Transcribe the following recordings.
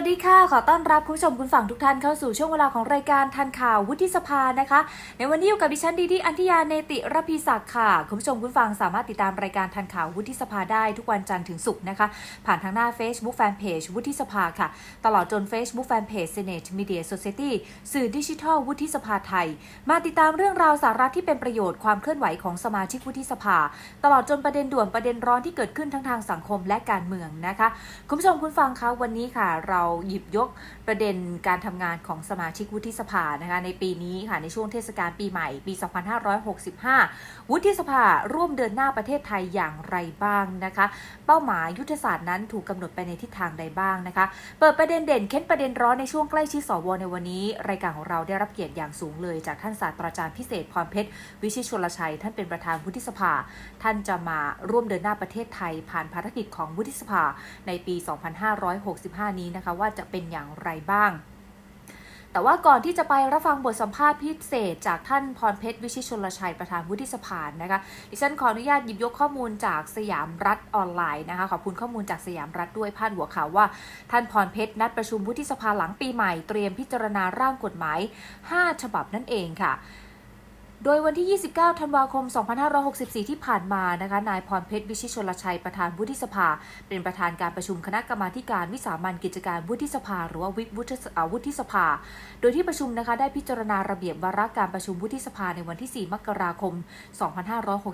วัสดีค่ะ ขอต้อนรับคุณผู้ชมคุณฝั่งทุกท่านเข้าสู่ช่วงเวลาของรายการทันข่าววุฒิสภานะคะ ในวันนี้อยู่กับดิฉันดีดีอันธยาเนติรพีศักดิ์ค่ะ คุณผู้ชมคุณฟังสามารถติดตามรายการทันข่าววุฒิสภาได้ทุกวันจันทร์ถึงศุกร์นะคะ ผ่านทางหน้า Facebook Fanpage วุฒิสภาค่ะ ตลอดจน Facebook Fanpage Senate Media Society สื่อดิจิทัลวุฒิสภาไทย มาติดตามเรื่องราวสาระที่เป็นประโยชน์ความเคลื่อนไหวของสมาชิกวุฒิสภา ตลอดจนประเด็นด่วนประเด็นร้อนที่เกิดขึ้นทั้งทางสังคมและการเมืองนะคะ คุณผู้ชมคุณฟังคะวันนี้ค่ะเราหยิบยกประเด็นการทำงานของสมาชิกวุฒิสภานะคะในปีนี้ค่ะในช่วงเทศกาลปีใหม่ปี 2565 วุฒิสภาร่วมเดินหน้าประเทศไทยอย่างไรบ้างนะคะ เป้าหมายยุทธศาสตร์นั้นถูกกำหนดไปในทิศทางใดบ้างนะคะ เปิดประเด็นเด่นเค้นประเด็นร้อนในช่วงใกล้ชิดสวในวันนี้ รายการของเราได้รับเกียรติอย่างสูงเลย จากท่านศาสตราจารย์พิเศษพรเพชรวิชิชลชัย ท่านเป็นประธานวุฒิสภา ท่านจะมาร่วมเดินหน้าประเทศไทย ผ่านภารกิจของวุฒิสภาในปี 2565 นี้นะคะว่าจะเป็นอย่างไรบ้าง แต่ว่าก่อนที่จะไปรับฟังบทสัมภาษณ์พิเศษ จากท่านพรเพชรวิชิชนลชัยประธานวุฒิสภานะคะ ดิฉันขออนุญาตหยิบยกข้อมูลจากสยามรัฐออนไลน์นะคะ ขอบคุณข้อมูลจากสยามรัฐด้วยพาดหัวข่าวว่า ท่านพรเพชรนัดประชุมวุฒิสภาหลังปีใหม่เตรียมพิจารณาร่างกฎหมาย 5 ฉบับนั่นเองค่ะ โดยวันที่ 29 ธันวาคม 2564 ที่ผ่านมานะคะ นายพรเพชรวิชิชลชัย ประธานวุฒิสภา เป็นประธานการประชุมคณะกรรมาการวิสามันกิจการวุฒิสภา หรือว่าวิวุฒิวุฒิสภา โดยที่ประชุมนะคะได้พิจารณาระเบียบวาระการประชุมวุฒิสภาในวันที่ 4 มกราคม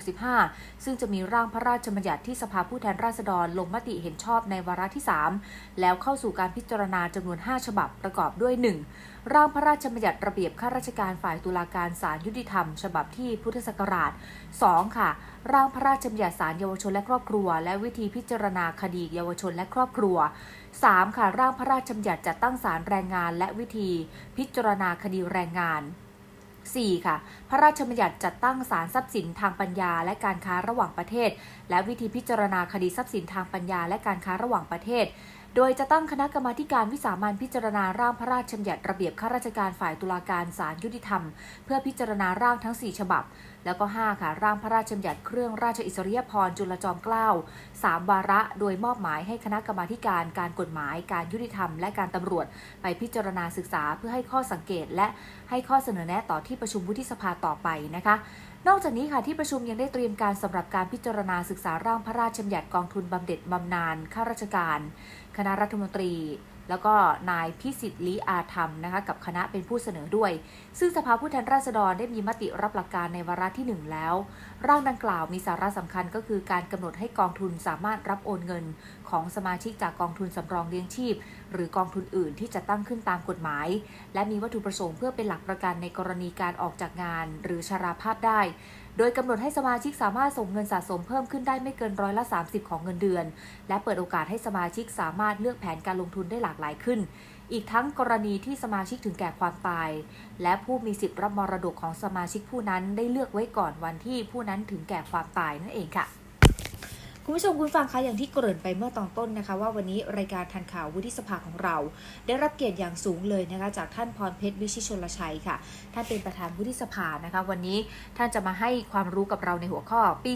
2565 ซึ่งจะมีร่างพระราชบัญญัติที่สภาผู้แทนราษฎรลงมติเห็นชอบในวาระที่ 3 แล้วเข้าสู่การพิจารณาจำนวน 5 ฉบับประกอบด้วย 1. ร่างพระราชบัญญัติระเบียบข้าราชการฝ่ายตุลาการศาลยุติธรรม ฉบับที่พุทธศักราช 2. ค่ะ ร่างพระราชบัญญัติศาลเยาวชนและครอบครัว และวิธีพิจารณาคดีเยาวชนและครอบครัว 3. ค่ะ ร่างพระราชบัญญัติจัดตั้งศาลแรงงาน และวิธีพิจารณาคดีแรงงาน 4. ค่ะ พระราชบัญญัติจัดตั้งศาลทรัพย์สินทางปัญญาและการค้าระหว่างประเทศ และวิธีพิจารณาคดีทรัพย์สินทางปัญญาและการค้าระหว่างประเทศ โดยจะตั้งคณะกรรมาการวิสามันพิจารณาร่างพระราชบัญญัติระเบียบข้าราชการฝ่ายตุลาการศาลยุติธรรม เพื่อพิจารณาร่างทั้ง 4 ฉบับ แล้วก็ 5 ค่ะ ร่างพระราชบัญญัติเครื่องราชอิสริยาภรจุลจอมเกล้า3วาระ โดยมอบหมายให้คณะกรรมาการการกฎหมาย การยุติธรรม และการตำรวจ ไปพิจารณาศึกษาเพื่อให้ข้อสังเกต และให้ข้อเสนอแนะต่อที่ประชุมวุฒิสภาต่อไปนะคะ นอกจากนี้ค่ะที่ประชุมยังได้เตรียมการสำหรับการพิจารณาศึกษาร่างพระราชบัญญัติกองทุนบำเหน็จบำนาญข้าราชการ คณะรัฐมนตรี แล้วก็นายพิสิทธิ์ลีอาธรรมนะคะกับคณะเป็นผู้เสนอด้วย ซึ่งสภาผู้แทนราษฎรได้มีมติรับหลักการในวาระที่ 1 แล้ว ร่างดังกล่าวมีสาระสำคัญก็คือการกำหนดให้กองทุนสามารถรับโอนเงิน ของสมาชิกจากกองทุนสำรองเลี้ยงชีพ หรือกองทุนอื่นที่จะตั้งขึ้นตามกฎหมาย และมีวัตถุประสงค์เพื่อเป็นหลักประกันในกรณีการออกจากงาน หรือชราภาพได้ โดยกำหนดให้สมาชิกสามารถส่งเงินสะสมเพิ่มขึ้นได้ไม่เกินร้อยละ 30 ของเงินเดือน และเปิดโอกาสให้สมาชิกสามารถเลือกแผนการลงทุนได้หลากหลายขึ้น อีกทั้งกรณีที่สมาชิกถึงแก่ความตาย และผู้มีสิทธิ์รับมรดกของสมาชิกผู้นั้นได้เลือกไว้ก่อนวันที่ผู้นั้นถึงแก่ความตายนั่นเองค่ะ คุณผู้ชมคุณฟังคะอย่างที่เกริ่นไปเมื่อตอนต้นนะคะ ว่าวันนี้รายการทันข่าววุฒิสภาของเรา ได้รับเกียรติอย่างสูงเลยนะคะจากท่านพรเพชรวิชิชนลชัยค่ะ ท่านเป็นประธานวุฒิสภานะคะ วันนี้ท่านจะมาให้ความรู้กับเราในหัวข้อปี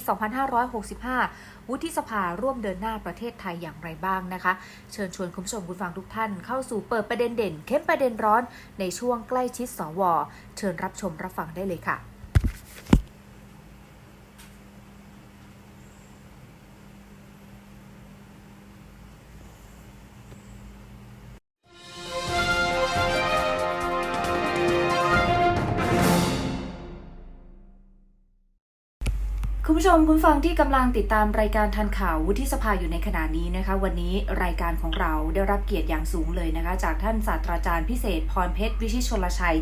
2565 วุฒิสภาร่วมเดินหน้าประเทศไทยอย่างไรบ้างนะคะ เชิญชวนคุณผู้ชมคุณฟังทุกท่าน เข้าสู่เปิดประเด็นเด่นเข้มประเด็นร้อนในช่วงใกล้ชิดสว เชิญรับชมรับฟังได้เลยค่ะ ผู้ชมคุณฟังที่กำลังติดตามรายการทันข่าววุฒิสภาอยู่ในขณะนี้นะคะ วันนี้รายการของเราได้รับเกียรติอย่างสูงเลยนะคะ จากท่านศาสตราจารย์พิเศษ พรเพชรวิชิตชนลชัย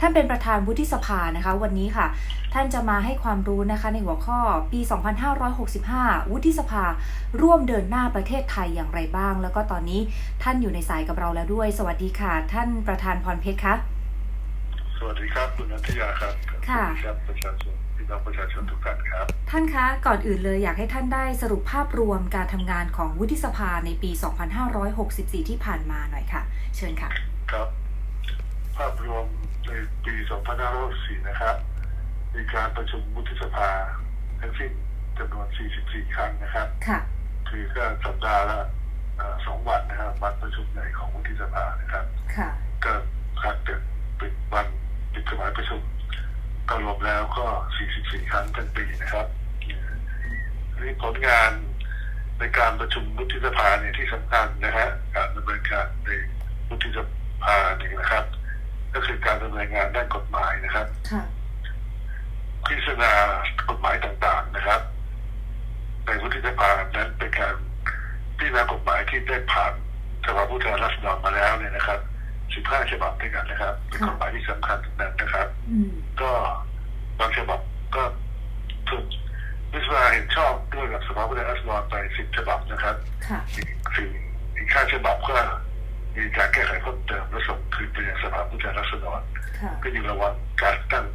ท่านเป็นประธานวุฒิสภานะคะ วันนี้ค่ะ ท่านจะมาให้ความรู้นะคะในหัวข้อปี 2565 วุฒิสภา ร่วมเดินหน้าประเทศไทยอย่างไรบ้าง แล้วก็ตอนนี้ท่านอยู่ในสายกับเราแล้วด้วย สวัสดีค่ะ ท่านประธานพรเพชรคะวัสดีครับคุณนันทยาครับค่ะสวัสดีครับประชาชน พี่น้องประชาชนทุกท่านครับ ท่านคะก่อนอื่นเลยอยากให้ท่านได้สรุปภาพรวมการทำงานของวุฒิสภาในปี 2564 ที่ผ่านมาหน่อยค่ะ เชิญค่ะ ครับ ภาพรวมในปี 2564 นะครับ มีการประชุมวุฒิสภาทั้งสิ้นจำนวน 44 ครั้งนะครับ ค่ะ คือก็สัปดาห์ละเอ่อสองวันนะครับวันประชุมใหญ่ของวุฒิสภานะครับ ค่ะ ก็คาดเป็นปิดวันปิดสมัยประชุม ก็รวมแล้วก็ 44 ครั้งทั้งปีนะครับอันนี้ผลงานในการประชุมวุฒิสภาเนี่ยที่สำคัญนะฮะการดำเนินการในวุฒิสภาเนี่ยนะครับ ก็คือการดำเนินงานด้านกฎหมายนะครับค่ะพิจารณากฎหมายต่างๆนะครับ ในวุฒิสภานั้นเป็นการพิจารณากฎหมายที่ได้ผ่านสภาผู้แทนราษฎรมาแล้วเนี่ยนะครับ 15ฉบับด้วยกันนะครับ เป็นกฎหมายที่สำคัญทั้งนั้นนะครับ อืมก็บางฉบับก็ถูกวิสภาเห็นชอบด้วยกับสภาผู้แทนราษฎรไป10ฉบับนะครับ ค่ะ อีกสี่อีกห้าฉบับก็มีการแก้ไขเพิ่มเติมและส่งคืนไปยังสภาผู้แทนราษฎรค่ะ ก็อยู่ระหว่างการตั้ง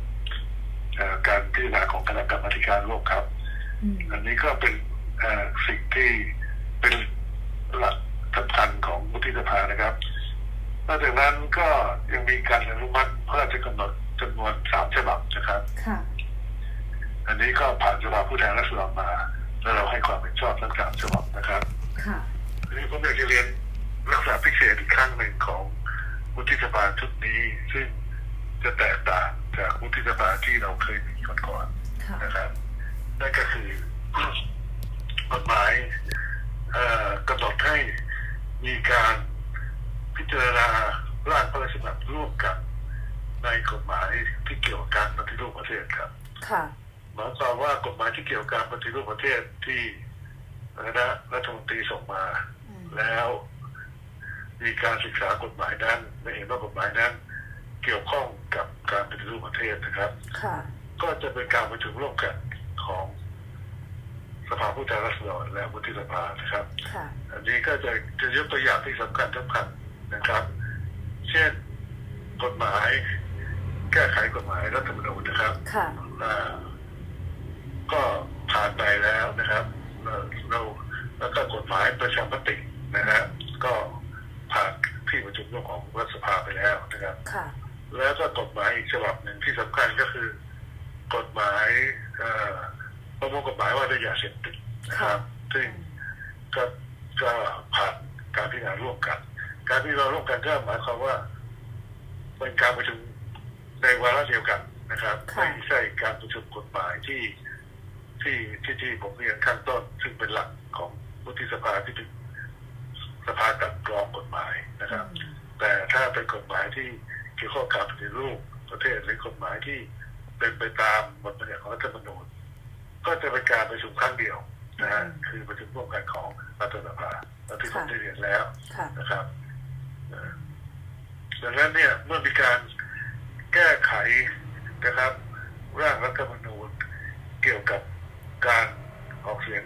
เอ่อการพิจารณาของคณะกรรมาธิการร่วมครับ อืม อันนี้ก็เป็นเอ่อสิ่งที่เป็นหลักสำคัญของวุฒิสภานะครับ นอกจากนั้นก็ยังมีการอนุมัติพระราชกำหนดจำนวนสามฉบับนะครับ ค่ะ อันนี้ก็ผ่านสภาผู้แทนราษฎรมา แล้วเราให้ความเห็นชอบทั้งสามฉบับนะครับค่ะทีนี้ผมอยากจะเรียนลักษณะพิเศษอีกครั้งหนึ่งของวุฒิสภาชุดนี้ ซึ่งจะแตกต่างจากวุฒิสภาที่เราเคยมีก่อนค่ะ ๆนะครับ นั่นก็คือกฎหมายเอ่อกำหนดให้มีการ พิจารณาร่างพระราชบัญญัติร่วมกันในกฎหมายที่เกี่ยวกับการปฏิรูปประเทศครับค่ะหมายความว่ากฎหมายที่เกี่ยวกับการปฏิรูปประเทศที่คณะรัฐมนตรีส่งมาอืมแล้วมีการศึกษากฎหมายนั้นไม่เห็นว่ากฎหมายนั้น เกี่ยวข้องกับการปฏิรูปประเทศนะครับ ค่ะ ก็จะเป็นการประชุมร่วมกันของสภาผู้แทนราษฎรและวุฒิสภานะครับ ค่ะ อันนี้ก็จะจะยกตัวอย่างที่สำคัญสำคัญ นะครับ เช่นกฎหมาย แก้ไขกฎหมายรัฐธรรมนูญนะครับค่ะ อ่าก็ผ่านไปแล้วนะครับเราเราแล้วก็กฎหมายประชามตินะฮะก็ผ่านที่ประชุมร่วมของรัฐสภาไปแล้วนะครับ ค่ะ แล้วก็กฎหมายอีกฉบับหนึ่งที่สำคัญก็คือ กฎหมายเอ่อประมวลกฎหมายว่าด้วยยาเสพติดนะครับ ซึ่งก็ก็ผ่านการพิจารณาร่วมกัน การพิจารณาร่วมกันก็หมายความว่าเป็นการประชุมในวาระเดียวกันนะครับค่ะไม่ใช่การประชุมกฎหมายที่ที่ที่ที่ผมเรียนข้างต้น ซึ่งเป็นหลักของวุฒิสภาที่เป็นสภากัดกรองกฎหมายนะครับอืมแต่ถ้าเป็นกฎหมายที่เกี่ยวข้องกับปฏิรูปประเทศหรือกฎหมายที่เป็นไปตามบทบัญญัติของรัฐธรรมนูญก็จะเป็นการประชุมครั้งเดียวนะฮะคือประชุมร่วมกันของรัฐสภาแล้วที่ผมได้เรียนแล้วค่ะนะครับเอ่อ ดังนั้นเนี่ยเมื่อมีการแก้ไขนะครับ ร่างรัฐธรรมนูญเกี่ยวกับการออกเสียง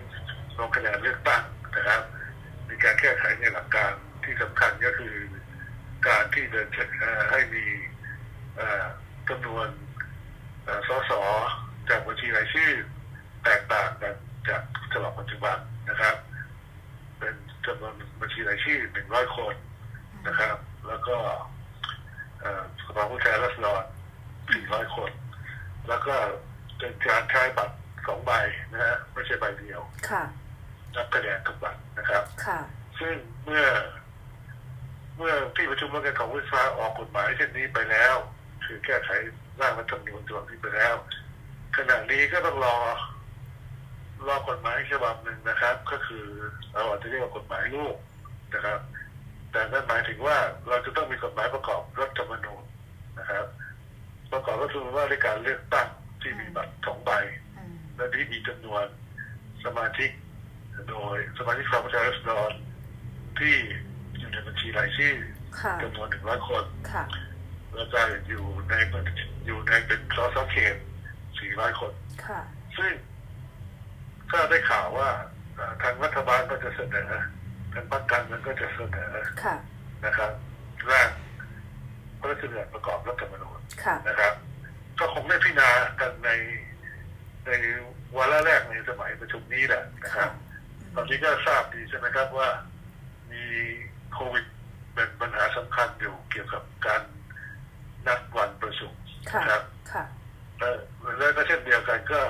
ลงคะแนนเลือกตั้งนะครับ มีการแก้ไขในหลักการที่สำคัญก็คือการที่เดินให้มีจำนวนเอ่อสสจากบัญชีรายชื่อ แตกต่างกันจากฉบับปัจจุบันนะครับ เป็นจำนวนบัญชีรายชื่อหนึ่งร้อยคนนะครับ แล้วก็เอ่อสภาผู้แทนราษฎรสี่ร้อยคน แล้วก็เป็นการใช้บัตรสองใบนะฮะไม่ใช่ใบเดียว ค่ะ นับคะแนนทุกบัตรนะครับ ค่ะ ซึ่งเมื่อ เมื่อที่ประชุมร่วมกันของวิสาออกกฎหมายเช่นนี้ไปแล้ว คือแก้ไขร่างรัฐธรรมนูญฉบับนี้ไปแล้ว ขณะนี้ก็ต้องรอ รอกฎหมายฉบับหนึ่งนะครับ ก็คือเราอาจจะเรียกว่ากฎหมายลูกนะครับ แต่นั่นหมายถึงว่าเราจะต้องมีกฎหมายประกอบรัฐธรรมนูญนะครับ ประกอบรัฐธรรมนูญว่าด้วยการเลือกตั้งที่มีบัตรสองใบอืมและที่มีจำนวนสมาชิกโดยสมาชิกสภาผู้แทนราษฎรที่อยู่ในบัญชีรายชื่อค่ะจำนวนหนึ่งร้อยคนค่ะแล้วก็อยู่ในอยู่ในเป็นสสเขตสี่ร้อยคนค่ะซึ่งก็ได้ข่าวว่าเอ่อทางรัฐบาลก็จะเสนอทางพรรคการเมืองก็จะเสนอค่ะนะครับร่างพระราชระบัญญัติประกอบรัฐธรรมนูญค่ะนะครับก็ค งได้พิจารณากันในในวาระแรกในสมัยประชุมนี้แหละนะครับตอนนี้ก็ทราบดีใช่ไหมครับว่ามีโควิดเป็นปัญหาสำคัญอยู่เกี่ยวกับการนัดวันประชุมค่ะนะครับค่ะและและก็เช่นเดียวกันก็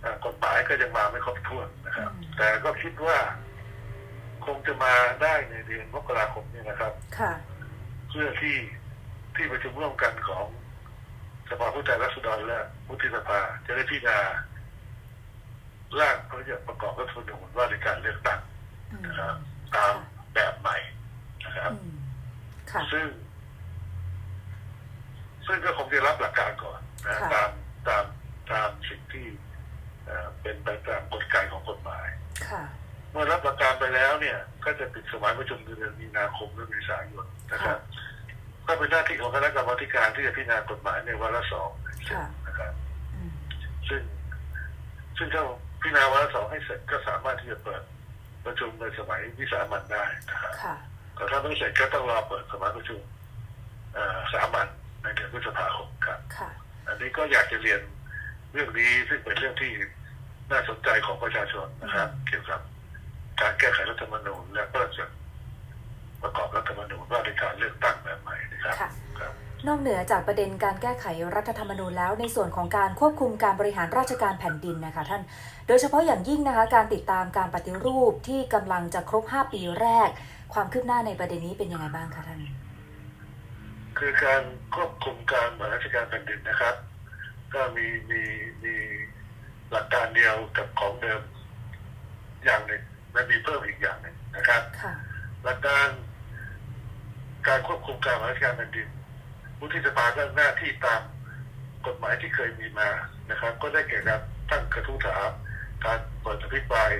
เอ่อกฎหมายก็ยังมาไม่ครบถ้วนนะครับอืมแต่ก็คิดว่าคงจะมาได้ในเดือนมกราคมนี้นะครับค่ะเพื่อที่ที่ประชุมร่วมกันของ สภาผู้แทนราษฎรและวุฒิสภา จะได้พิจารณาร่างพระราชบัญญัติประกอบรัฐธรรมนูญว่าในการเลือกตั้งอืมนะครับตามแบบใหม่นะครับอืมค่ะซึ่ง ซึ่งก็คงจะรับหลักการก่อนนะค่ะตามตามตามสิ่งที่เอ่อเป็นไปตามกลไกของกฎหมายค่ะเมื่อรับหลักการไปแล้วเนี่ย ก็จะปิดสมัยประชุมเดือนมีนาคมหรือเมษายนนะครับ ก็เป็นหน้าที่ของคณะกรรมาธิการที่จะพิจารณากฎหมายในวาระสองค่ะนะครับอืมซึ่ง ซึ่งถ้าพิจารณาวาระสองให้เสร็จก็สามารถที่จะเปิดประชุมในสมัยวิสามันได้นะครับค่ะ แต่ถ้าไม่เสร็จก็ต้องรอเปิดสมัยประชุมเอ่อสามัญในเดือนพฤษภาคมครับ ค่ะ อันนี้ก็อยากจะเรียนเรื่องนี้ซึ่งเป็นเรื่องที่น่าสนใจของประชาชนนะครับ เกี่ยวกับการแก้ไขรัฐธรรมนูญและก็จะประกอบรัฐธรรมนูญว่าในการเลือกตั้งแบบใหม่นะ ครับค่ะครับนอกเหนือจากประเด็นการแก้ไขรัฐธรรมนูญแล้วในส่วนของการควบคุมการบริหารราชการแผ่นดินนะคะท่าน โดยเฉพาะอย่างยิ่งนะคะการติดตามการปฏิรูปที่กำลังจะครบ 5 ปีแรก ความคืบหน้าในประเด็นนี้เป็นยังไงบ้างคะท่าน คือการควบคุมการบริหารราชการแผ่นดินนะครับ ก็มีมีมีหลักการเดียวกับของเดิมอย่างหนึ่งและมีเพิ่มอีกอย่างหนึ่งนะครับค่ะหลักการ การควบคุมการบริหารราชการแผ่นดินวุฒิสภาก็หน้าที่ตามกฎหมายที่เคยมีมานะครับ ก็ได้แก่การตั้งกระทู้ถามการเปิดอภิปราย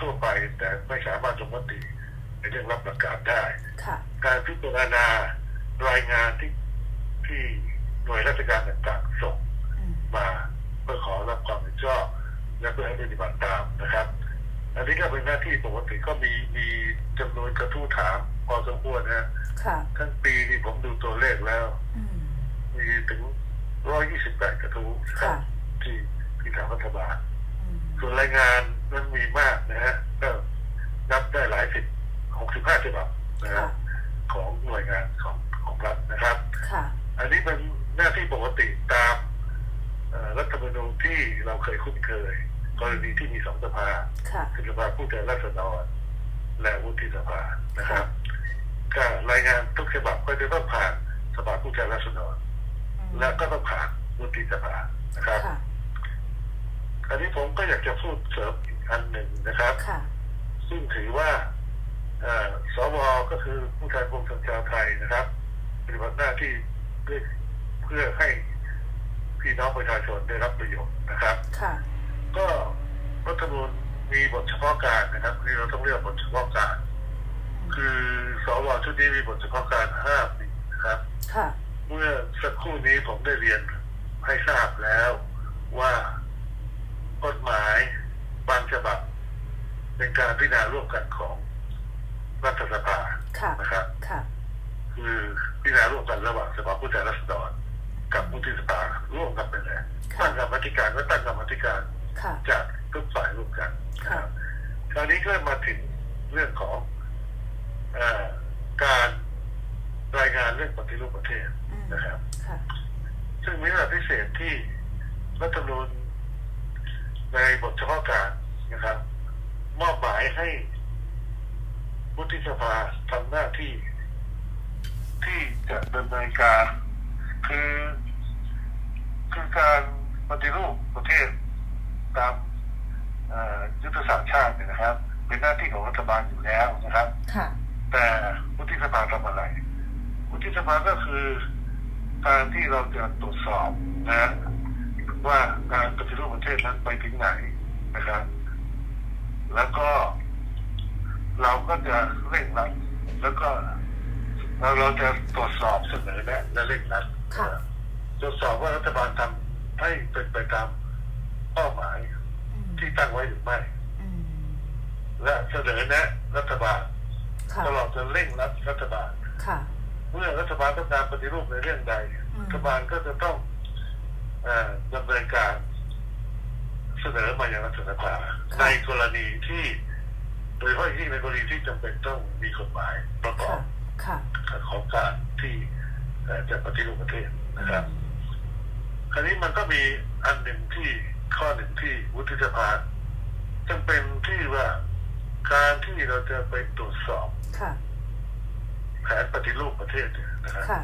ทั่วไปแต่ไม่สามารถลงมติในเรื่องรับหลักการได้ค่ะการพิจารณารายงานที่ที่หน่วยราชการต่างๆส่งอืมมาเพื่อขอรับความเห็นชอบและเพื่อให้ปฏิบัติตามนะครับ อันนี้ก็เป็นหน้าที่ปกติก็มีมีจำนวนกระทู้ถาม พอสมควรนะค่ะ ทั้งปีนี่ผมดูตัวเลขแล้ว อืม มีถึง128กระทู้นะครัค่ะบที่ที่ทางรัฐบาล อืมส่วนรายงานนั้นมีมากนะฮะก็นับได้หลายสิบ65ฉบับนะครั ค่ะ บของหน่วยงานของของรัฐนะครับ ค่ะ อันนี้เป็นหน้าที่ปกติตามเอ่อรัฐธรรมนูญที่เราเคยคุ้นเคย กรณีที่มีสองสภา ค่ะ คือสภาผู้แทนราษฎรและวุฒิสภานะครับ ก็รายงานทุกฉบับก็จะต้องผ่านสภา ผู้แทนราษฎรอืมและก็ต้องผ่านวุฒิสภานะครับค่ะอันนี้ผมก็อยากจะพูดเสริมอีกอันหนึ่งนะครับค่ะซึ่งถือว่าเอ่อสวก็คือผู้แทนปวงชนชาวไทยนะครับ ปฏิบัติหน้าที่เพื่อเพื่อให้พี่น้องประชาชนได้รับประโยชน์นะครับค่ะก็รัฐธรรมนูญมีบทเฉพาะการนะครับคือเราต้องเรียกบทเฉพาะการ คือสวชุดนี้มีบทเฉพาะการห้าปีนะ ค่ะ เมื่อสักครู่นี้ผมได้เรียนให้ทราบแล้วากฎหมายบางฉบับเป็นการพิจารณาร่วมกันของรัฐสภา ค่ะ นะครับ ค่ะ คือพิจารณาร่วมกันระหว่างสภาผู้แทนราษฎรกับวุฒิสภาร่วมกันไปเลย ค่ะ ตั้งกรรมาธิการก็ตั้งกรรมาธิการ ค่ะ จากทุกฝ่ายร่วมกันนะ ค่ะ ครับคราวนี้ก็มาถึงเรื่องของเออการรายงานเรื่องปฏิรูปประเทศ อืม นะครับ ค่ะ ซึ่งมีระดับพิเศษที่รัฐธรรมนูญในบทเฉพาะการนะครับ มอบหมายให้วุฒิสภาทำหน้าที่ ที่จะดำเนินการ คือคือการป ฏิรูปประเทศตามเอ่อยุทธศาสตร์ชาติเนี่ยนะครับ เป็นหน้าที่ของรัฐบาลอยู่แล้วนะครับค่ะแต่วุฒิสภาทำอะไรวุฒิสภาก็คือการที่เราจะตรวจสอบนะฮะว่าการปฏิรูปประเทศนั้นไปถึงไหนนะครับ แล้วก็ เราก็จะเร่งรัดแล้วก็เราเราจะตรวจสอบเสนอแนะและเร่งรัดค่ะตรวจสอบว่ารัฐบาลทำ ให้เป็นไปตามเป้าหมายอืมที่ตั้งไว้หรือไม่ อืมและเสนอแนะรัฐบาลค่ะตลอดจะเร่งรัดรัฐบาล ค่ะ เมื่อรัฐบาลต้องการปฏิรูปในเรื่องใดอืม รัฐบาลก็จะต้องเออดำเนินการ เสนอมาอย่างรัฐสภาในกรณีที่โดยเฉพาะอย่างยิ่งในกรณีที่จำเป็นต้องมีกฎหมายประกอค่ะบค่ะของการที่เอ่อจะปฏิรูปประเทศนะครับค ราวนี้มันก็มีอันหนึ่งที่ข้อหนึ่งที่วุฒิสภาจำเป็นที่ว่าการที่เราจะไปตรวจสอบค่ะแผนปฏิรูปประเทศเนี่ยนะฮะค่ะ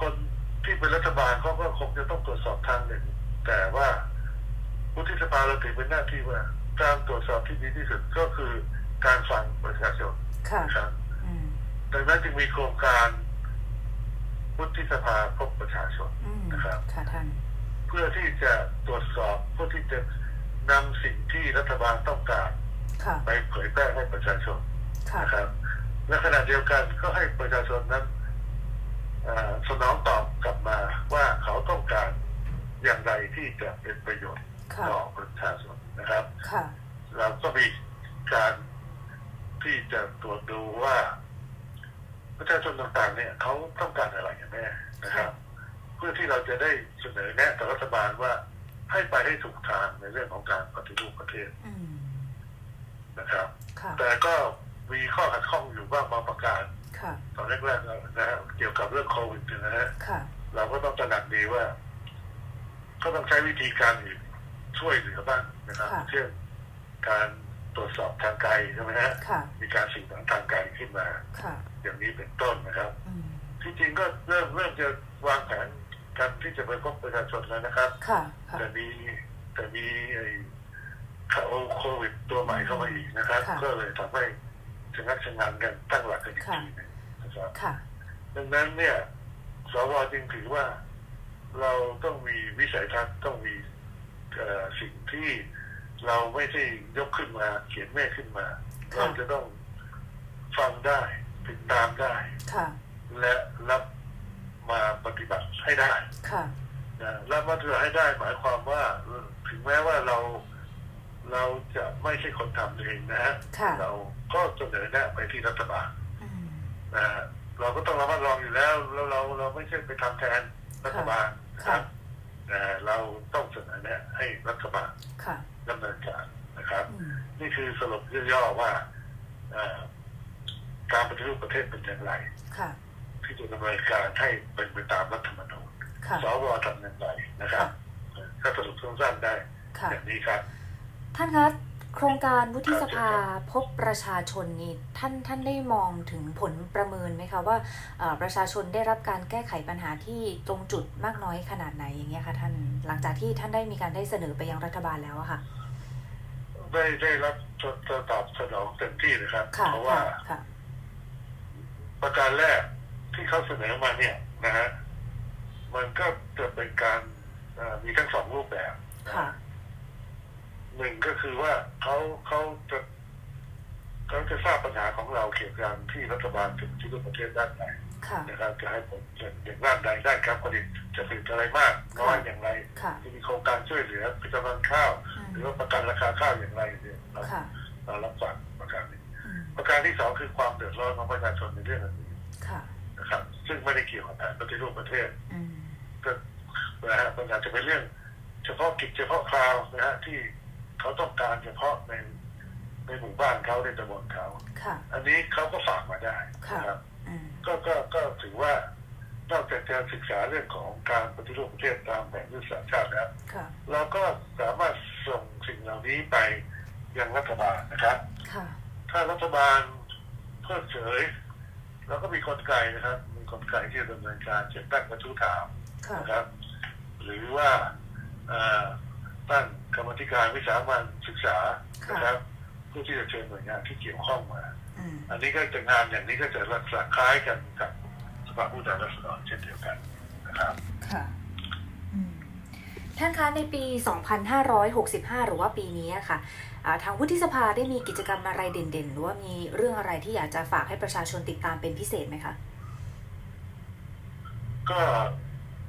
คนที่เป็นรัฐบาลเขาก็คงจะต้องตรวจสอบทางหนึ่ง แต่ว่าวุฒิสภาเราถือเป็นหน้าที่ว่า การตรวจสอบที่ดีที่สุดก็คือการฟังประชาชนค่ะนะครับอืมดังนั้นจึงมีโครงการ วุฒิสภาพบประชาชนอืมนะครับ ค่ะท่าน เพื่อที่จะตรวจสอบเพื่อที่จะนำสิ่งที่รัฐบาลต้องการค่ะ ไปเผยแพร่ให้ประชาชนค่ะ นะครับและขณะเดียวกันก็ให้ประชาชนนั้นเอ่อสนองตอบกลับมาว่าเขาต้องการอย่างไรที่จะเป็นประโยชน์ค่ะ ต่อประชาชนนะครับ ค่ะ เราก็มีการที่จะตรวจดูว่า ประชาชนต่างๆเนี่ยเขาต้องการอะไรกันแน่นะครับ เพื่อที่เราจะได้เสนอแนะต่อรัฐบาลว่าให้ไปให้ถูกทางในเรื่องของการปฏิรูปประเทศอืมนะครับค่ะแต่ก็มีข้อขัดข้องอยู่บ้างบางประการค่ะตอนแรกๆนะฮะเกี่ยวกับเรื่องโควิดเนี่ยนะฮะค่ะเราก็ต้องตระหนักดีว่า ก็ต้องใช้วิธีการอื่นช่วยเหลือบ้างนะครับค่ะเช่นการ ตรวจสอบทางไกลใช่ไหมฮะค่ะ มีการสื่อสารทางไกลขึ้นมา ค่ะ อย่างนี้เป็นต้นนะครับ อืม ที่จริงก็เริ่มเริ่มจะวางแผนกันที่จะไปพบประชาชนแล้วนะครับ ค่ะ ค่ะ แต่มีแต่มีไอ้ข่าวโควิดตัวใหม่เข้ามาอีกนะครับ ค่ะก็เลยทำให้ชะงักชะงันกันตั้งหลักกันอีกค่ะ ทีหนึงนะครับ ค่ะ ดังนั้นเนี่ย สวจึงถือว่าเราต้องมีวิสัยทัศน์ต้องมีเอ่อสิ่งที่ เราไม่ใช่ยกขึ้นมาเขียนแม่ขึ้นมา ค่ะ เราจะต้องฟังได้ติดตามได้ ค่ะ และรับมาปฏิบัติให้ได้ค่ะ นะรับมาปฏิบัติให้ได้หมายความว่าเออถึงแม้ว่าเราเราจะไม่ใช่คนทำเองนะฮะค่ะ เราก็เสนอแนะไปที่รัฐบาล อืม นะฮะเราก็ต้องระมัดระวังอยู่แล้วแล้วเราเราไม่ใช่ไปทำแทนรัฐบาลนะคค่ะ รับแต่เราต้องเสนอแนะให้รัฐบาลค่ะ ดำเนินการนะครับอืมนี่คือสรุปย่อๆว่าเอ่อการปฏิรูปประเทศเป็นอย่างไรค่ะที่จะดำเนินการให้เป็นไปตามรัฐธรรมนูญค่ะสวทำอย่างไรนะครับ ก็สรุปสั้นๆได้ค่ะอย่างนี้ครับ ท่านคะ โครงการวุฒิสภาพบประชาชนนี่ท่านท่านได้มองถึงผลประเมินไหมคะว่าเอ่อประชาชนได้รับการแก้ไขปัญหาที่ตรงจุดมากน้อยขนาดไหนอย่างเงี้ยค่ะท่านหลังจากที่ท่านได้มีการได้เสนอไปยังรัฐบาลแล้วอะค่ะ ได้ได้รับตอบสนองเต็มที่นะครับค่ะเพราะว่าค่ะค่ะประการแรกที่เขาเสนอมาเนี่ยนะฮะมันก็จะเป็นการเอ่อมีทั้งสองรูปแบบนะค่ะฮะ หนึ่งก็คือว่าเขาเขาจะเขาจะทราบปัญหาของเราเกี่ยวกับการที่รัฐบาลถึงที่รูปประเทศด้านไหนค่ะ นะครับจะให้ผมอย่างด้านใดด้านการผลิตจะผลิตอะไรมากน้อยอย่างไรค่ะ จะมีโครงการช่วยเหลือผลิตภัณฑ์ข้าว อืมหรือว่าประกันราคาข้าวอย่างไรเนี่ยเราค่ะเรารับฟังประการนี้ อืมประการที่สองคือความเดือดร้อนของประชาชนในเรื่องอื่นค่ะนะครับ ซึ่งไม่ได้เกี่ยวกับแผนปฏิรูปประเทศ อืม ก็นะฮะมันอาจจะเป็นเรื่อง เฉพาะกิจเฉพาะคราวนะฮะที่ เขาต้องการเฉพาะในในหมู่บ้านเขาในตำบลเขา ค่ะ อันนี้เขาก็ฝากมาได้ค่ะนะครับ อืม ก็ก็ก็ถือว่านอกจากจะศึกษาเรื่องของการปฏิรูปประเทศตามแผนยุทธศาสตร์ชาติแล้ว ค่ะ เราก็สามารถส่งสิ่งเหล่านี้ไปยังรัฐบาลนะครับ ค่ะ ถ้ารัฐบาลเพิกเฉยเราก็มีกลไกนะครับ มีกลไกที่จะดำเนินการเช่นตั้งกระทู้ถามค่ะ นะครับ หรือว่าเอ่อ ตั้งกรรมธิการวิสามัญศึกษานะครับเพื่อที่จะเชิญหน่วยงานที่เกี่ยวข้องมาอืมอันนี้ก็จะงานอย่างนี้ก็จะลักษณะคล้ายกันกับสภาผู้แทนราษฎรเช่นเดียวกันนะครับค่ะอืมท่านคะในปี 2565 หรือว่าปีนี้อะค่ะอ่าทางวุฒิสภาได้มีกิจกรรมอะไรเด่นๆ หรือว่ามีเรื่องอะไรที่อยากจะฝากให้ประชาชนติดตามเป็นพิเศษไหมคะ ก็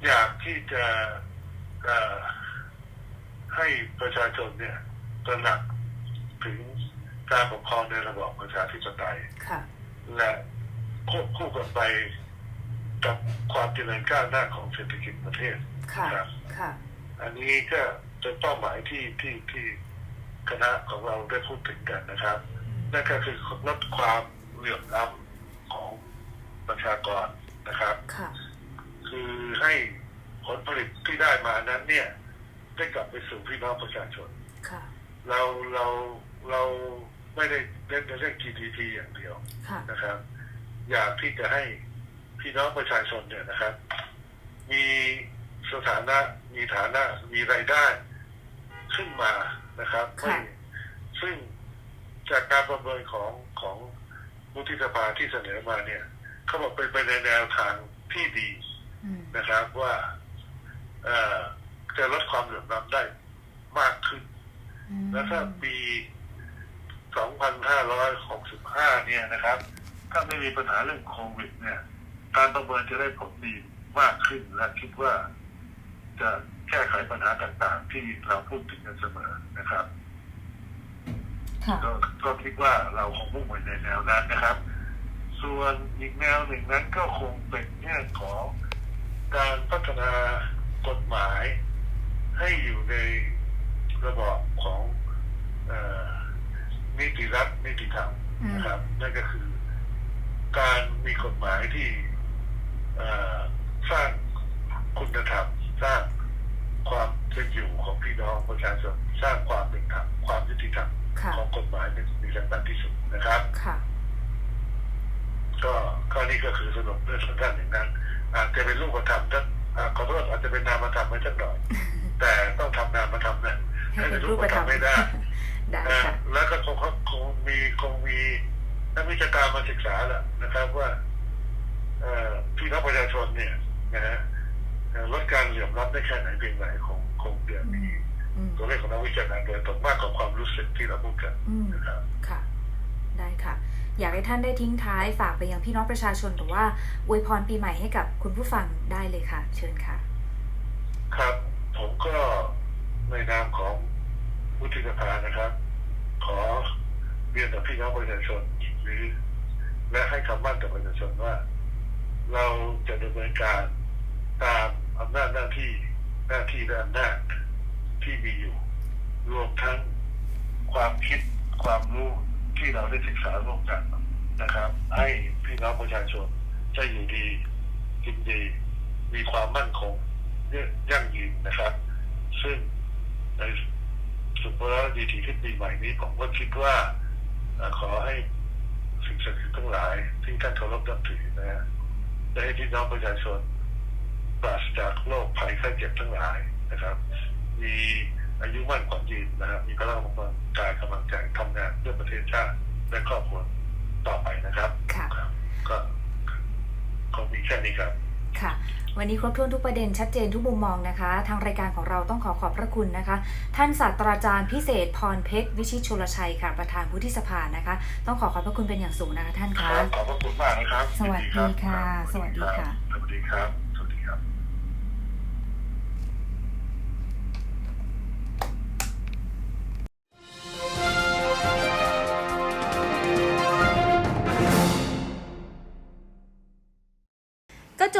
อยากที่จะเอ่อ ให้ประชาชนเนี่ยตระหนักถึงการปกครองในระบอบประชาธิปไตยค่ะและควบคู่กันไปกับความเจริญก้าวหน้าของเศรษฐกิจประเทศค่ะครับค่ะอันนี้ก็เป็นเป้าหมายที่ที่ที่คณะของเราได้พูดถึงกันนะครับนั่นก็คือลดความเหลื่อมล้ำของประชากรนะครับค่ะคือให้ผลผลิตที่ได้มานั้นเนี่ย ได้กลับไปสู่พี่น้องประชาชน ค่ะ เราเราเราไม่ได้เน้นในเรื่อง GDP อย่างเดียวค่ะ นะครับ อยากที่จะให้พี่น้องประชาชนเนี่ยนะครับ มีสถานะมีฐานะมีรายได้ขึ้นมานะครับค่ะ ไม่ซึ่งจากการประเมินของของมุทิสภาที่เสนอมาเนี่ย เขาบอกเป็นไปในแนวทางที่ดี อืม นะครับว่าเอ่อ จะลดความเหลื่อมล้ำได้มากขึ้นอืมแล้วถ้าปี 2565 เนี่ยนะครับ ถ้าไม่มีปัญหาเรื่องโควิด เนี่ย การประเมินจะได้ผลดีมากขึ้น และคิดว่าจะแก้ไขปัญหาต่างๆ ที่เราพูดถึงกันเสมอนะครับค่ะก็ก็คิดว่าเราคงมุ่งไปในแนวนั้นนะครับ ส่วนอีกแนวหนึ่งนั้นก็คงเป็นเรื่องของการพัฒนากฎหมาย ให้อยู่ในระบอบของเออนิติรัฐนิติธรรมอืมนะครับ นั่นก็คือ การมีกฎหมายที่เอ่อสร้างคุณธรรมสร้างความเป็นอยู่ของพี่น้องประชาชนสร้างความเป็นธรรมความยุติธรรมค่ะของกฎหมายเป็นสิ่งสำคัญที่สุดนะครับค่ะก็ก็นี่ก็คือสรุปเรื่องสั้นๆอย่างนั้นอาจจะเป็นรูปธรรมท่านอ่าขอโทษอาจจะเป็นนามธรรมไม่สักหน่อย แต่ต้องทำนามธรรมนั้นให้ให้เป็เป็นนรูรูปปธธรรรรมมไม่ได้ได้นะค่ะแล้วก็คงคงมีคงมีนักวิชาการมาศึกษาแหละนะครับว่าเอ่อพี่น้องประชาชนเนี่ยนะฮะเอ่อลดการเหลื่อมล้ำได้แค่ไหนเพียงไหนคงคงเดือนอืมอืมตัวเลขของนักวิชาการโดยตรงมากกว่าความรู้สึกที่เราพูดกันอืมนะครับค่ะ ได้ค่ะ อยากให้ท่านได้ทิ้งท้ายฝากไปยังพี่น้องประชาชนหรือว่าอวยพรปีใหม่ให้กับคุณผู้ฟังได้เลยค่ะ เชิญค่ะ ครับ ผมก็ในนามของวุฒิสภานะครับ ขอเรียนต่อพี่น้องประชาชนหรือและให้คำมั่นต่อประชาชนว่า เราจะดำเนินการตามอำนาจหน้าที่หน้าที่และอำนาจที่มีอยู่ รวมทั้งความคิดความรู้ที่เราได้ศึกษาร่วมกันนะครับ ให้พี่น้องประชาชนจะอยู่ดีกินดีมีความมั่นคง ยั่งยืนนะครับ ซึ่งในสุภาพดีถีขึ้นปีใหม่นี้ผมก็คิดว่าเอ่อขอให้สิ่งศักดิ์สิทธิ์ทั้งหลาย ที่ท่านเคารพนับถือนะฮะได้ให้พี่น้องประชาชนปราศจากโรคภัยไข้เจ็บทั้งหลายนะครับ มีอายุมั่นขวัญยืนนะครับ มีพลังกำลังกายกำลังใจทำงานเพื่อประเทศชาติและครอบครัวต่อไปนะครับ ค่ะครับก็คงมีแค่นี้ครับ ค่ะ วันนี้ครบถ้วนทุกประเด็นชัดเจนทุกมุมมองนะคะ ทางรายการของเราต้องขอขอบพระคุณนะคะ ท่านศาสตราจารย์พิเศษพรเพชรวิชิตชลชัยค่ะประธานวุฒิสภานะคะ ต้องขอขอบพระคุณเป็นอย่างสูงนะคะท่านคคะรับขอบพระคุณมากนะครับ สวัสดีค่ะรับสวัสดีค่ะ สวัสดีครับสวัสดีครับ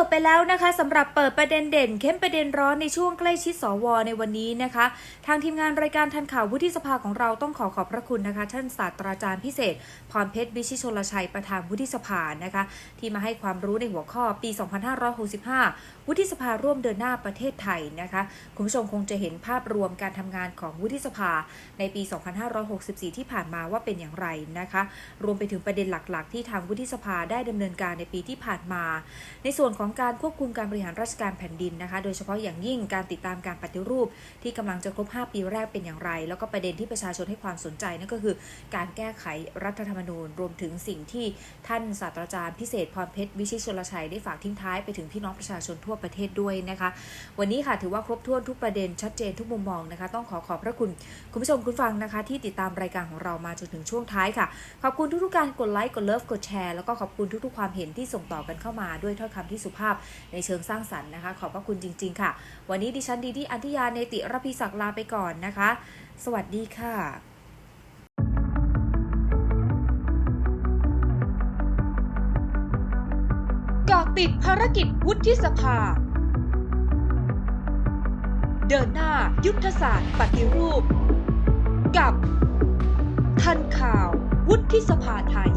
บไปแล้วนะคะสำหรับเปิดประเด็นเด่น เข้มประเด็นร้อนในช่วงใกล้ชิดสวในวันนี้นะคะ ทางทีมงานรายการทันข่าววุฒิสภาของเราต้องขอขอบพระคุณนะคะ ท่านศาสตราจารย์พิเศษ พรเพชรวิชิชลชัยประธานวุฒิสภานะคะ ที่มาให้ความรู้ในหัวข้อปี 2565 วุฒิสภาร่วมเดินหน้าประเทศไทยนะคะ คุณผู้ชมคงจะเห็นภาพรวมการทำงานของวุฒิสภาในปี 2564 ที่ผ่านมาว่าเป็นอย่างไรนะคะ รวมไปถึงประเด็นหลักๆ ที่ทางวุฒิสภาได้ดำเนินการในปีที่ผ่านมา ในส่วนของการควบคุมการบริหารราชการแผ่นดินนะคะ โดยเฉพาะอย่างยิ่งการติดตามการปฏิรูป ที่กำลังจะครบ 5 ปีแรกเป็นอย่างไร แล้วก็ประเด็นที่ประชาชนให้ความสนใจนั่นก็คือ การแก้ไขรัฐธรรมนูญ รวมถึงสิ่งที่ท่านศาสตราจารย์พิเศษพรเพชรวิชิตชลชัยได้ฝากทิ้งท้ายไปถึงพี่น้องประชาชนทั่วประเทศด้วยนะคะ วันนี้ค่ะถือว่าครบถ้วนทุกประเด็นชัดเจนทุกมุมมองนะคะ ต้องขอขอบพระคุณคุณผู้ชมคุณฟังนะคะ ที่ติดตามรายการของเรามาจนถึงช่วงท้ายค่ะ ขอบคุณทุกๆการกดไลค์กดเลิฟกดแชร์แล้วก็ขอบคุณทุกๆความเห็นที่ส่งต่อกันเข้ามาด้วยถ้อยคำที่สุภาพในเชิงสร้างสรรค์นะคะ ขอบพระคุณจริง ๆ ค่ะ วันนี้ดิฉันดีดีอัธิยาเนติรพิศักดิ์ลาไปก่อนนะคะ สวัสดีค่ะกาะติดภารกิจวุฒิสภา เดินหน้ายุทธศาสตร์ปฏิรูป กับ ทันข่าววุฒิสภาไทย